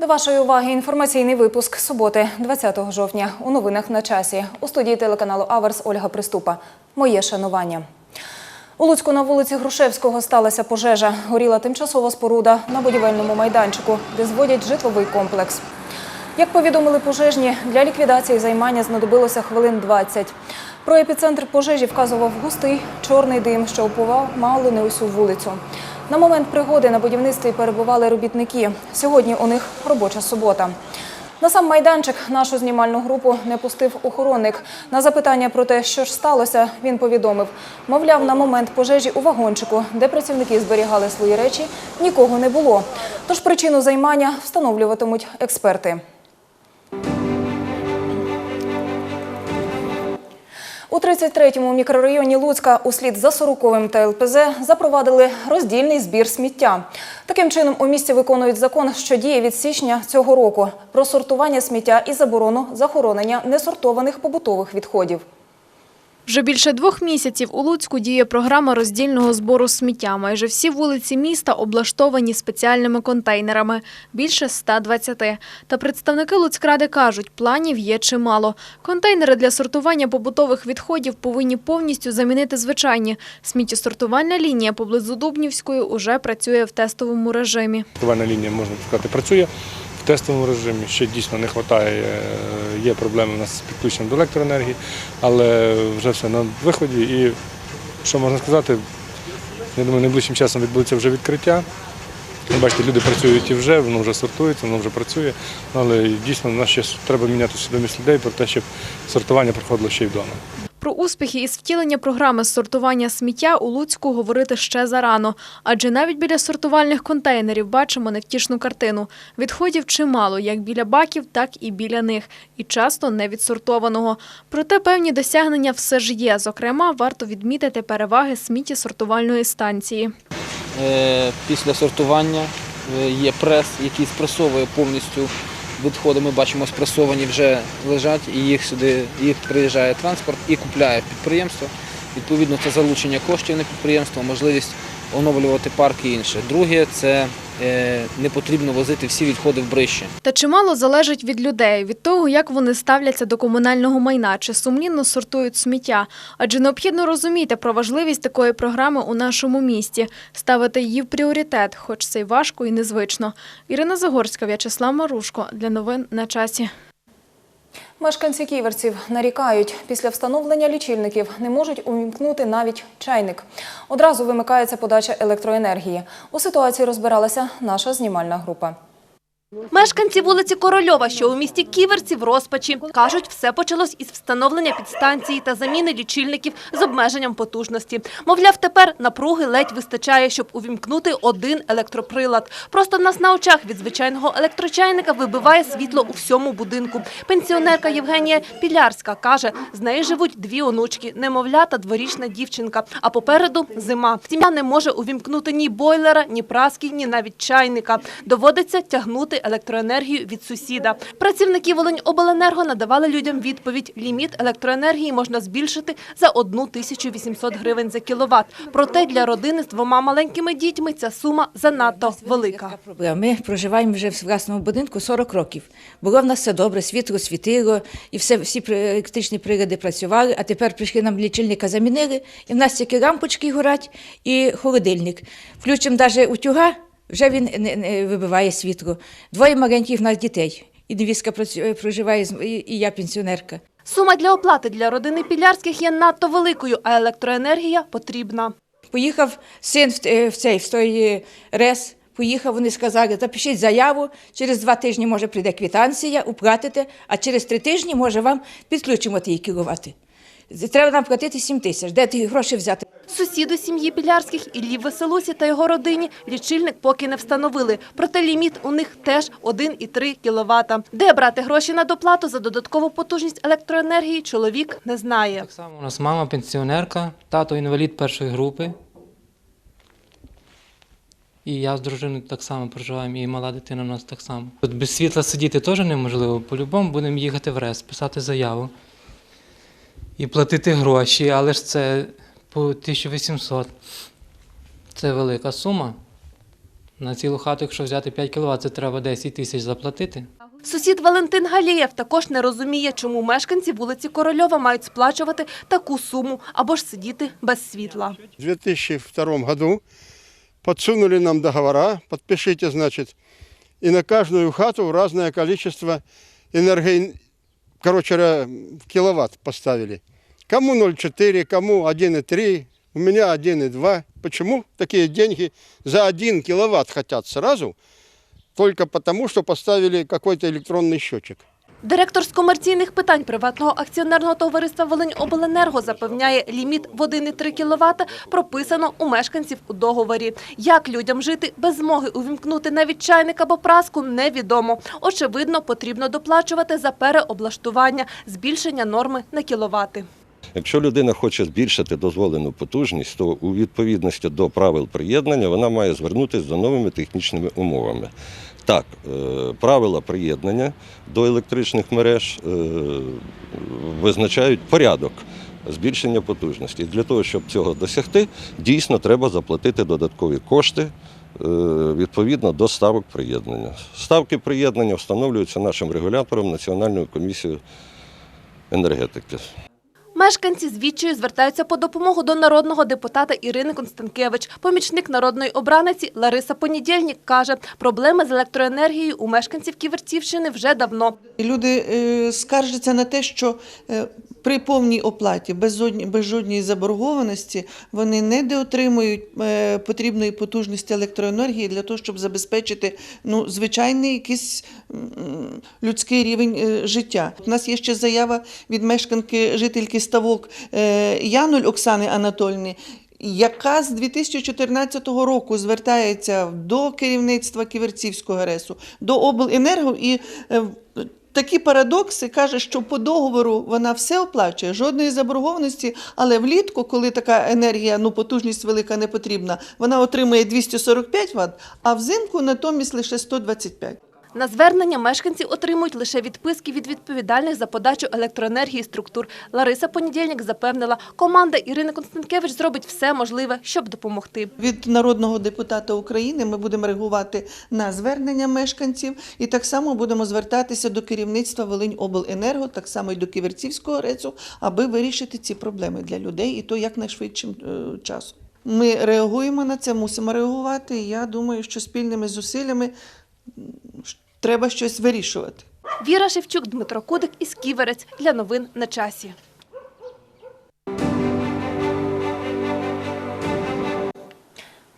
До вашої уваги інформаційний випуск суботи, 20 жовтня. У новинах на часі. У студії телеканалу Аверс Ольга Приступа. Моє шанування. У Луцьку на вулиці Грушевського сталася пожежа. Горіла тимчасова споруда на будівельному майданчику, де зводять житловий комплекс. Як повідомили пожежні, для ліквідації займання знадобилося хвилин 20. Про епіцентр пожежі вказував густий чорний дим, що впливав мало не усю вулицю. На момент пригоди на будівництві перебували робітники. Сьогодні у них робоча субота. На сам майданчик нашу знімальну групу не пустив охоронник. На запитання про те, що ж сталося, він повідомив. Мовляв, на момент пожежі у вагончику, де працівники зберігали свої речі, нікого не було. Тож причину займання встановлюватимуть експерти. У 33-му мікрорайоні Луцька услід за 40-м та ЛПЗ запровадили роздільний збір сміття. Таким чином у місті виконують закон, що діє від січня цього року про сортування сміття і заборону захоронення несортованих побутових відходів. Вже більше двох місяців у Луцьку діє програма роздільного збору сміття. Майже всі вулиці міста облаштовані спеціальними контейнерами – більше 120. Та представники Луцькради кажуть, планів є чимало. Контейнери для сортування побутових відходів повинні повністю замінити звичайні. Сміттєсортувальна лінія поблизу Дубнівської уже працює в тестовому режимі. Рятувальна лінія, можна сказати, працює тестовому режимі. Ще дійсно не вистачає, є проблеми у нас з підключенням до електроенергії, але вже все на виході. І що можна сказати, я думаю, найближчим часом відбудеться вже відкриття. Бачите, люди працюють і вже, воно вже сортується, воно вже працює. Але дійсно нас ще треба міняти свідомість людей про те, щоб сортування проходило ще й вдома. Про успіхи із втілення програми сортування сміття у Луцьку говорити ще зарано. Адже навіть біля сортувальних контейнерів бачимо невтішну картину. Відходів чимало, як біля баків, так і біля них. І часто не відсортованого. Проте певні досягнення все ж є. Зокрема, варто відмітити переваги сміттєсортувальної станції. Е, Після сортування е, є прес, який спресовує повністю відходи. Ми бачимо, спресовані вже лежать, і їх сюди їх приїжджає транспорт і купляє підприємство. Відповідно, це залучення коштів на підприємство, можливість оновлювати парк і інше. Друге це не потрібно возити всі відходи в брище. Та чимало залежить від людей, від того, як вони ставляться до комунального майна, чи сумлінно сортують сміття. Адже необхідно розуміти про важливість такої програми у нашому місті, ставити її в пріоритет, хоч це й важко і незвично. Ірина Загорська, В'ячеслав Марушко. Для новин на часі. Мешканці ківерців нарікають, після встановлення лічильників не можуть увімкнути навіть чайник. Одразу вимикається подача електроенергії. У ситуації розбиралася наша знімальна група. Мешканці вулиці Корольова, що у місті Ківерці, в розпачі. Кажуть, все почалось із встановлення підстанції та заміни лічильників з обмеженням потужності. Мовляв, тепер напруги ледь вистачає, щоб увімкнути один електроприлад. Просто нас на очах від звичайного електрочайника вибиває світло у всьому будинку. Пенсіонерка Євгенія Пілярська каже, з нею живуть дві онучки, немовля та дворічна дівчинка. А попереду зима. Сім'я не може увімкнути ні бойлера, ні праски, ні навіть чайника. Доводиться тягнути електроенергію від сусіда. Працівники Волиньобленерго надавали людям відповідь. Ліміт електроенергії можна збільшити за 1800 гривень за кіловат. Проте для родини з двома маленькими дітьми ця сума занадто велика. Ми проживаємо вже в власному будинку 40 років. Було в нас все добре, світло світило, і все, всі електричні прилади працювали, а тепер прийшли нам лічильника замінили, і в нас тільки лампочки горять і холодильник. Включимо навіть утюга, вже він не, не вибиває світло. Двоє маленьких в нас дітей. І невістка працює- проживає, і, я пенсіонерка. Сума для оплати для родини Пілярських є надто великою, а електроенергія потрібна. Поїхав син в, е, в цей в той е, рес. Поїхав, вони сказали, запишіть заяву, через два тижні може прийде квитанція, уплатите, а через три тижні може вам підключимо ті кіловати. Треба нам платити 7 тисяч. Де ті гроші взяти? Сусіду сім'ї Пілярських Іллі Веселусі та його родині лічильник поки не встановили. Проте ліміт у них теж 1,3 кВт. Де брати гроші на доплату за додаткову потужність електроенергії, чоловік не знає. Так само у нас мама пенсіонерка, тато інвалід першої групи. І я з дружиною так само проживаємо, і мала дитина у нас так само. Тут без світла сидіти теж неможливо. По-любому будемо їхати в РЕС, писати заяву і платити гроші, але ж це по 1800. Це велика сума. На цілу хату, якщо взяти 5 кВт, це треба 10 тисяч заплатити. Сусід Валентин Галієв також не розуміє, чому мешканці вулиці Корольова мають сплачувати таку суму або ж сидіти без світла. В 2002 году подсунули нам договора, подпишите, значит, и на каждую хату разное количество энерго... Короче, киловатт поставили. Кому 0,4, кому 1,3, у меня 1,2. Почему такие деньги за 1 киловатт хотят сразу? Только потому, что поставили какой-то электронный счетчик. Директор з комерційних питань приватного акціонерного товариства «Волиньобленерго» запевняє, ліміт в 1,3 кВт прописано у мешканців у договорі. Як людям жити без змоги увімкнути навіть чайник або праску, невідомо. Очевидно, потрібно доплачувати за переоблаштування, збільшення норми на кіловати. Якщо людина хоче збільшити дозволену потужність, то у відповідності до правил приєднання вона має звернутися за новими технічними умовами. Так, е, правила приєднання до електричних мереж е, визначають порядок збільшення потужності. Для того, щоб цього досягти, дійсно треба заплатити додаткові кошти е, відповідно до ставок приєднання. Ставки приєднання встановлюються нашим регулятором Національною комісією енергетики. Мешканці з звертаються по допомогу до народного депутата Ірини Констанкевич. Помічник народної обраниці Лариса Понедільник каже, проблеми з електроенергією у мешканців Ківерцівщини вже давно. Люди е, скаржаться на те, що е, при повній оплаті, без, без жодної заборгованості, вони не доотримують е, потрібної потужності електроенергії для того, щоб забезпечити ну, звичайний якийсь людський рівень е, життя. У нас є ще заява від мешканки жительки Ставок е, Януль Оксани Анатольни, яка з 2014 року звертається до керівництва Ківерцівського РЕСу, до обленерго і Такі парадокси каже, що по договору вона все оплачує, жодної заборгованості, але влітку, коли така енергія, ну потужність велика не потрібна, вона отримує 245 Вт, а взимку натомість лише 125. На звернення мешканці отримують лише відписки від відповідальних за подачу електроенергії структур. Лариса Понедільник запевнила, команда Ірини Констанкевич зробить все можливе, щоб допомогти. Від народного депутата України ми будемо реагувати на звернення мешканців і так само будемо звертатися до керівництва Волиньобленерго, так само і до Ківерцівського РЕЦу, аби вирішити ці проблеми для людей і то якнайшвидшим е, часом. Ми реагуємо на це, мусимо реагувати. І я думаю, що спільними зусиллями треба щось вирішувати. Віра Шевчук, Дмитро Кудик із Ківерець для новин на часі.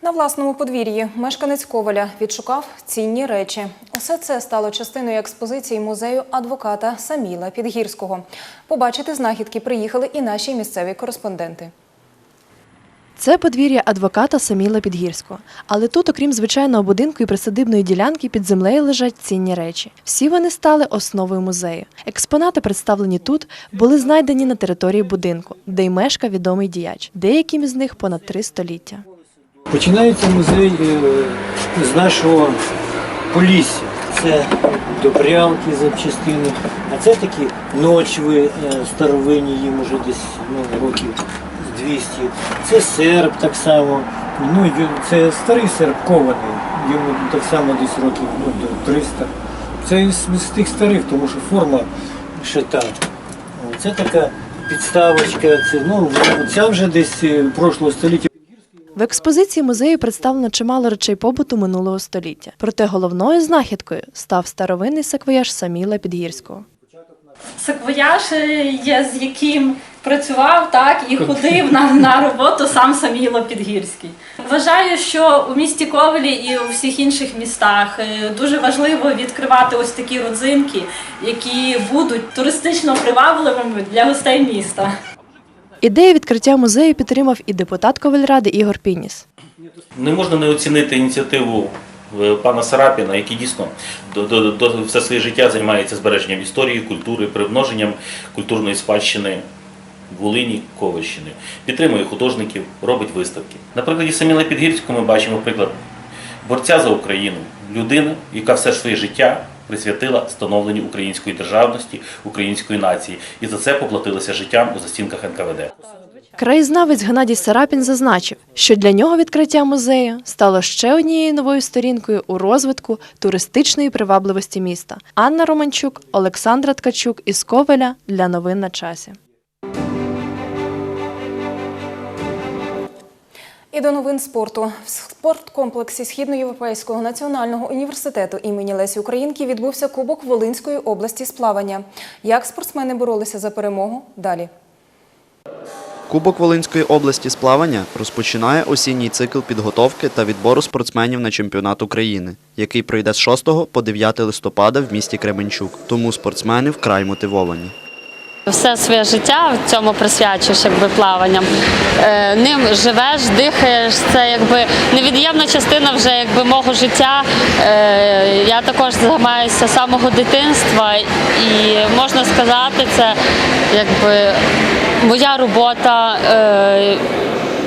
На власному подвір'ї мешканець Коваля відшукав цінні речі. Усе це стало частиною експозиції музею адвоката Саміла Підгірського. Побачити знахідки приїхали і наші місцеві кореспонденти. Це подвір'я адвоката Саміла Підгірського. Але тут, окрім звичайного будинку і присадибної ділянки, під землею лежать цінні речі. Всі вони стали основою музею. Експонати, представлені тут, були знайдені на території будинку, де й мешкав відомий діяч. Деяким із них понад три століття. Починається музей е, з нашого Полісся. Це добрянки запчастини, а це такі ночви е, старовинні, їм уже десь ну, років 200. Це серп так само. Ну, це старий серп кований, йому так само десь років ну, до 300. Це з, з тих старих, тому що форма ще та. Це така підставочка, це, ну, ця вже десь е, прошлого століття. В експозиції музею представлено чимало речей побуту минулого століття. Проте головною знахідкою став старовинний саквояж Саміла Підгірського. Саквояж, е, є, з яким працював так і ходив на, на роботу сам Саміло Підгірський. Вважаю, що у місті Ковелі і у всіх інших містах е, дуже важливо відкривати ось такі родзинки, які будуть туристично привабливими для гостей міста. Ідею відкриття музею підтримав і депутат Ковельради Ігор Пініс. Не можна не оцінити ініціативу е, пана Сарапіна, який дійсно до, до, до, все своє життя займається збереженням історії, культури, примноженням культурної спадщини Волині, Ковальщини. Підтримує художників, робить виставки. На прикладі Саміла Підгірського ми бачимо приклад борця за Україну, людина, яка все своє життя присвятила становленню української державності, української нації, і за це поплатилася життям у застінках НКВД. Краєзнавець Геннадій Сарапін зазначив, що для нього відкриття музею стало ще однією новою сторінкою у розвитку туристичної привабливості міста. Анна Романчук, Олександра Ткачук із Ковеля для новин на часі. І до новин спорту. В спорткомплексі Східноєвропейського національного університету імені Лесі Українки відбувся Кубок Волинської області з плавання. Як спортсмени боролися за перемогу? Далі. Кубок Волинської області з плавання розпочинає осінній цикл підготовки та відбору спортсменів на чемпіонат України, який пройде з 6 по 9 листопада в місті Кременчук. Тому спортсмени вкрай мотивовані. Все своє життя в цьому присвячуєш якби плаванням. Е, ним живеш, дихаєш. Це якби невід'ємна частина вже якби мого життя. Е, я також займаюся з самого дитинства, і можна сказати, це якби моя робота. Е,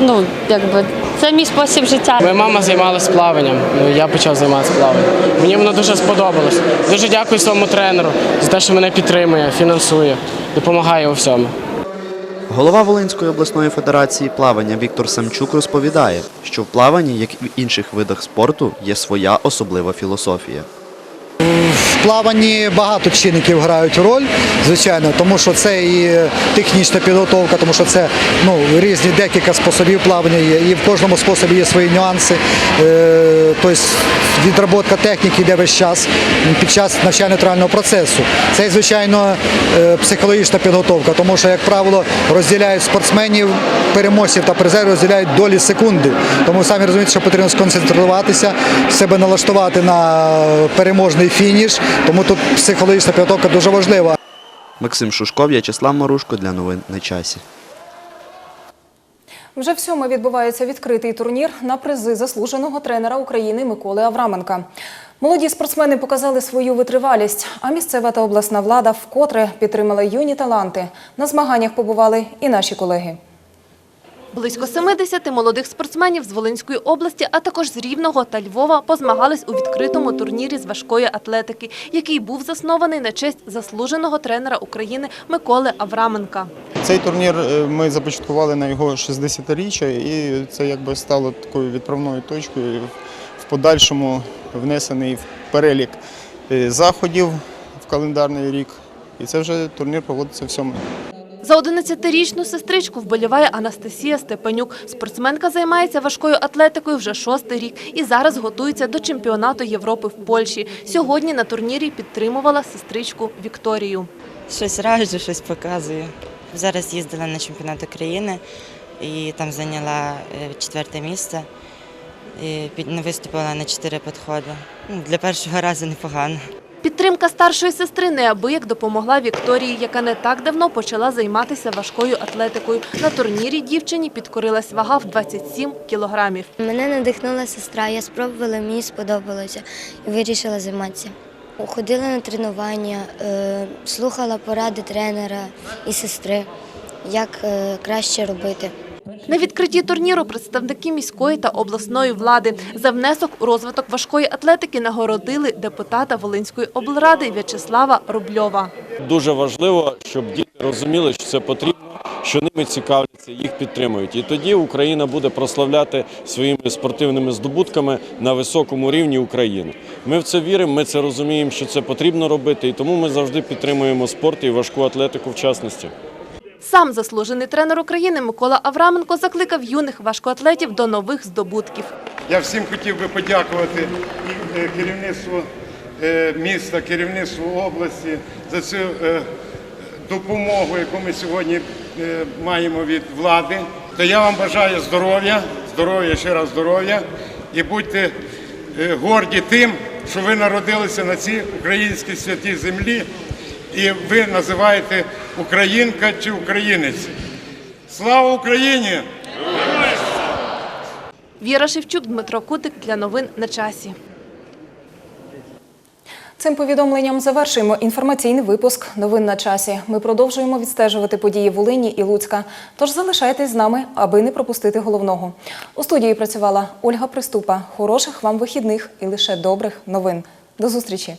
ну, якби це мій спосіб життя. Моя мама займалася плаванням, ну, я почав займатися плаванням. Мені воно дуже сподобалось. Дуже дякую своєму тренеру за те, що мене підтримує, фінансує, допомагає у всьому. Голова Волинської обласної федерації плавання Віктор Самчук розповідає, що в плаванні, як і в інших видах спорту, є своя особлива філософія. Плаванні багато чинників грають роль, звичайно, тому що це і технічна підготовка, тому що це ну, різні декілька способів плавання є, і в кожному способі є свої нюанси. Е, тобто відроботка техніки йде весь час під час навчально-тренувального процесу. Це, звичайно, е, психологічна підготовка, тому що, як правило, розділяють спортсменів, переможців та призерів розділяють долі секунди. Тому самі розумієте, що потрібно сконцентруватися, себе налаштувати на переможний фініш. Тому тут психологічна підготовка дуже важлива. Максим Шушков, В'ячеслав Марушко для новин на часі. Вже в сьоме відбувається відкритий турнір на призи заслуженого тренера України Миколи Авраменка. Молоді спортсмени показали свою витривалість, а місцева та обласна влада вкотре підтримала юні таланти. На змаганнях побували і наші колеги. Близько 70 молодих спортсменів з Волинської області, а також з Рівного та Львова позмагались у відкритому турнірі з важкої атлетики, який був заснований на честь заслуженого тренера України Миколи Авраменка. Цей турнір е, ми започаткували на його 60-річчя, і це якби стало такою відправною точкою в подальшому внесений в перелік е, заходів в календарний рік. І це вже турнір проводиться в сьомий. За 11-річну сестричку вболіває Анастасія Степанюк. Спортсменка займається важкою атлетикою вже шостий рік і зараз готується до чемпіонату Європи в Польщі. Сьогодні на турнірі підтримувала сестричку Вікторію. Щось раджу, щось показую. Зараз їздила на чемпіонат України і там зайняла е, четверте місце. І виступила на чотири підходи. Ну, Для першого разу непогано. Підтримка старшої сестри неабияк допомогла Вікторії, яка не так давно почала займатися важкою атлетикою. На турнірі дівчині підкорилась вага в 27 кілограмів. Мене надихнула сестра, я спробувала, мені сподобалося і вирішила займатися. Ходила на тренування, е, слухала поради тренера і сестри, як е, краще робити. На відкритті турніру представники міської та обласної влади за внесок у розвиток важкої атлетики нагородили депутата Волинської облради В'ячеслава Рубльова. Дуже важливо, щоб діти розуміли, що це потрібно, що ними цікавляться, їх підтримують. І тоді Україна буде прославляти своїми спортивними здобутками на високому рівні Україну. Ми в це віримо, ми це розуміємо, що це потрібно робити, і тому ми завжди підтримуємо спорт і важку атлетику в частності. Сам заслужений тренер України Микола Авраменко закликав юних важкоатлетів до нових здобутків. Я всім хотів би подякувати е, керівництву е, міста, керівництву області за цю е, допомогу, яку ми сьогодні маємо від влади. То я вам бажаю здоров'я, здоров'я, ще раз здоров'я, і будьте горді тим, що ви народилися на цій українській святій землі, і ви називаєте українка чи українець. Слава Україні! Віра Шевчук, Дмитро Кутик для новин на часі. Цим повідомленням завершуємо інформаційний випуск новин на часі. Ми продовжуємо відстежувати події Волині і Луцька. Тож залишайтесь з нами, аби не пропустити головного. У студії працювала Ольга Приступа. Хороших вам вихідних і лише добрих новин. До зустрічі!